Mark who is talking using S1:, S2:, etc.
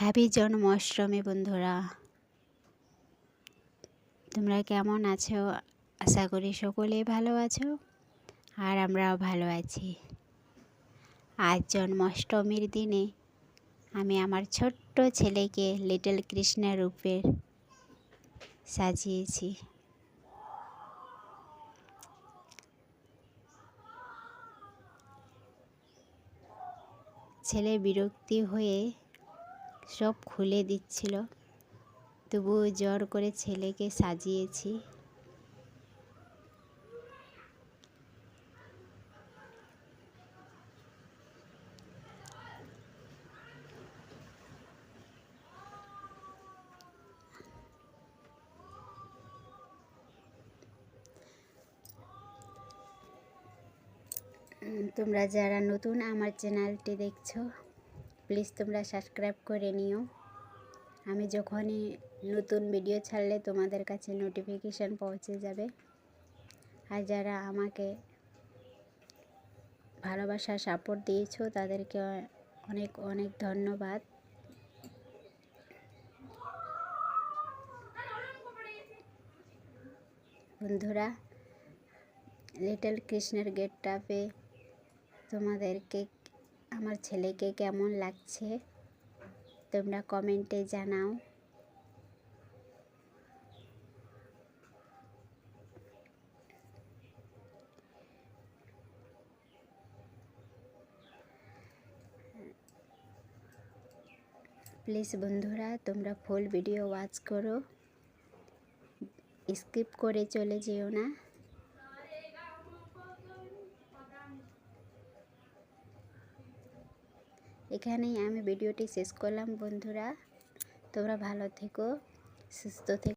S1: Happy Janmashtami বন্ধুরা। তোমরা কেমন আছো? আশা করি সকলেই ভালো আছো আর আমরাও ভালো আছি। আজ জন্মাষ্টমীর দিনে আমি আমার ছোট্ট ছেলেকে লিটল কৃষ্ণ রূপের সাজিয়েছি। ছেলে বিরক্তি হয়ে সব খুলে দিচ্ছিল। তবুও জ্বর করে ছেলেকে সাজিয়েছি। তোমরা যারা নতুন আমার চ্যানেলটি দেখছ প্লিজ তোমরা সাবস্ক্রাইব করে নিও। আমি যখনই নতুন ভিডিও ছাড়লে তোমাদের কাছে নোটিফিকেশান পৌঁছে যাবে। আর যারা আমাকে ভালোবাসা সাপোর্ট দিয়েছ, তাদেরকে অনেক অনেক ধন্যবাদ। বন্ধুরা লিটল কৃষ্ণের গেটটাপে তোমাদেরকে আমার ছেলেকে কেমন লাগছে? তোমরা কমেন্টে জানাও। প্লিজ বন্ধুরা, তোমরা ফুল ভিডিও ওয়াচ করো। স্কিপ করে চলে যেও না। এখানেই আমি ভিডিওটি শেষ করলাম বন্ধুরা। তোমরা ভালো থেকো সুস্থ থেকো।